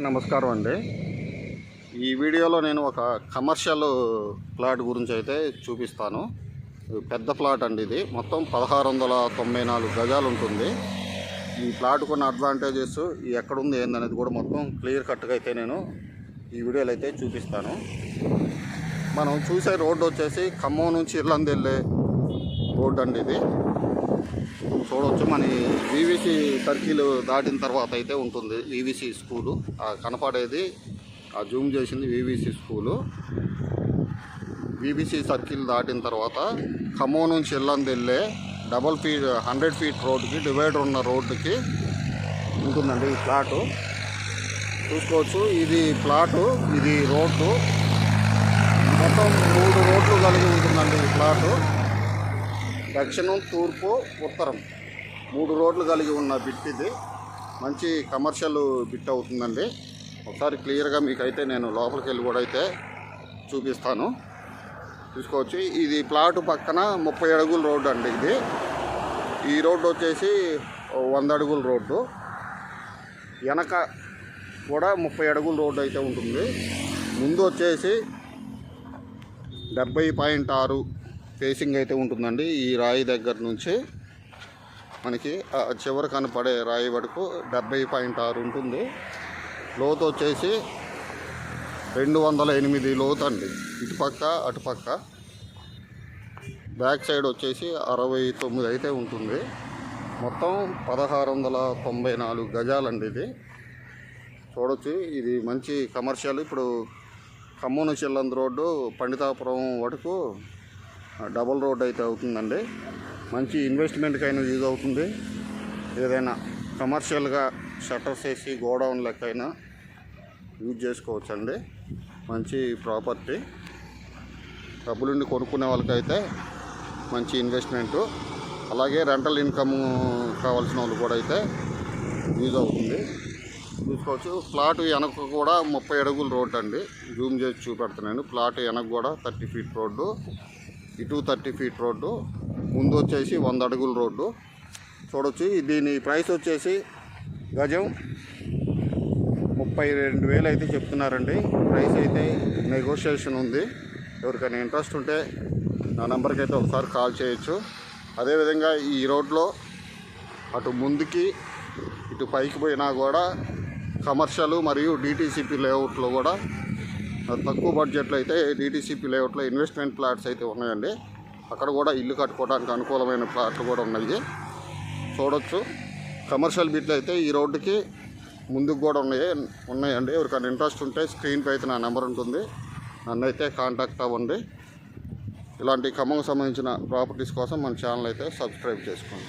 నమస్కారం అండి. ఈ వీడియోలో నేను ఒక కమర్షియల్ ప్లాట్ గురించి అయితే చూపిస్తాను. పెద్ద ప్లాట్ అండి ఇది. మొత్తం పదహారు వందల తొంభై నాలుగు గజాలు ఉంటుంది. ఈ ప్లాట్ కొన్ని అడ్వాంటేజెస్ ఎక్కడుంది ఏందనేది కూడా మొత్తం క్లియర్ కట్గా అయితే నేను ఈ వీడియోలో అయితే చూపిస్తాను. మనం చూసే రోడ్డు వచ్చేసి ఖమ్మం నుంచి ఇర్లంది వెళ్ళే రోడ్డు అండి ఇది. మన వివిసి సర్కిల్ దాటిన తర్వాత అయితే ఉంటుంది వివిసి స్కూలు. కనపడేది ఆ జూమ్ చేసింది వివిసి స్కూలు. వివిసి సర్కిల్ దాటిన తర్వాత ఖమ్మం నుంచి ఇల్లంది వెళ్ళే డబల్ ఫీట్ హండ్రెడ్ ఫీట్ రోడ్డుకి డివైడర్ ఉన్న రోడ్డుకి ఉంటుందండి ఈ ప్లాటు. చూసుకోవచ్చు ఇది ప్లాటు ఇది రోడ్డు. మొత్తం మూడు రోడ్లు కలిగి ఉంటుందండి ఈ ప్లాటు. దక్షిణం తూర్పు ఉత్తరం. మూడు రోడ్లు కలిగి ఉన్న బిట్ ఇది. మంచి కమర్షియల్ బిట్ అవుతుందండి. ఒకసారి క్లియర్గా మీకైతే నేను లోపలికి వెళ్ళి కూడా అయితే చూపిస్తాను. చూసుకోవచ్చు. ఇది ప్లాట్ పక్కన ముప్పై అడుగుల రోడ్డు అండి ఇది. ఈ రోడ్డు వచ్చేసి వంద అడుగుల రోడ్డు. వెనక కూడా ముప్పై అడుగుల రోడ్డు అయితే ఉంటుంది. ముందు వచ్చేసి డెబ్బై పాయింట్ ఆరు ఫేసింగ్ అయితే ఉంటుందండి ఈ రాయి దగ్గర నుంచి. మనకి చివరి కనపడే రాయి వరకు డెబ్బై పాయింట్ ఆరు ఉంటుంది. లోతు వచ్చేసి రెండు వందల ఎనిమిది లోతు అండి. ఇటుపక్క అటుపక్క బ్యాక్ సైడ్ వచ్చేసి అరవై తొమ్మిది అయితే ఉంటుంది. మొత్తం పదహారు వందల తొంభై నాలుగు గజాలండి ఇది. చూడొచ్చు ఇది మంచి కమర్షియల్. ఇప్పుడు ఖమ్మం నుంచి రోడ్డు పండితాపురం వరకు డబుల్ రోడ్ అయితే అవుతుందండి. మంచి ఇన్వెస్ట్మెంట్కైనా యూజ్ అవుతుంది. ఏదైనా కమర్షియల్గా షట్టర్స్ వేసి గోడౌన్ లెక్కైనా యూజ్ చేసుకోవచ్చండి. మంచి ప్రాపర్టీ డబ్బులుండి కొనుక్కునే వాళ్ళకైతే మంచి ఇన్వెస్ట్మెంటు అలాగే రెంటల్ ఇన్కమ్ కావాల్సిన వాళ్ళు కూడా అయితే యూజ్ అవుతుంది. చూసుకోవచ్చు. ప్లాట్ వెనక కూడా ముప్పై అడుగుల రోడ్డు అండి. జూమ్ చేసి చూపెడుతున్నాను ప్లాట్ వెనక కూడా థర్టీ ఫీట్ రోడ్డు. ఇటు థర్టీ ఫీట్ రోడ్డు ముందు వచ్చేసి వంద అడుగుల రోడ్డు. చూడొచ్చు దీని ప్రైస్ వచ్చేసి గజం ముప్పై రెండు వేలు అయితే చెప్తున్నారండి. ప్రైస్ అయితే నెగోషియేషన్ ఉంది. ఎవరికైనా ఇంట్రెస్ట్ ఉంటే నా నెంబర్కి అయితే ఒకసారి కాల్ చేయొచ్చు. అదేవిధంగా ఈ రోడ్లో అటు ముందుకి ఇటు పైకి పోయినా కూడా కమర్షియల్ మరియు డిటీసీపీ లేఅవుట్లో కూడా తక్కువ బడ్జెట్లో అయితే డీటీసీపీ లేఅవుట్లో ఇన్వెస్ట్మెంట్ ప్లాట్స్ అయితే ఉన్నాయండి. అక్కడ కూడా ఇల్లు కట్టుకోవడానికి అనుకూలమైన ప్లాట్లు కూడా ఉన్నాయి. చూడొచ్చు. కమర్షియల్ బిట్లు అయితే ఈ రోడ్డుకి ముందుకు కూడా ఉన్నాయి. ఉన్నాయండి. ఎవరికైనా ఇంట్రెస్ట్ ఉంటే స్క్రీన్పై అయితే నా నెంబర్ ఉంటుంది. నన్ను అయితే కాంటాక్ట్ అవ్వండి. ఇలాంటి ఖమ్మంకు సంబంధించిన ప్రాపర్టీస్ కోసం మన ఛానల్ అయితే సబ్స్క్రైబ్ చేసుకోండి.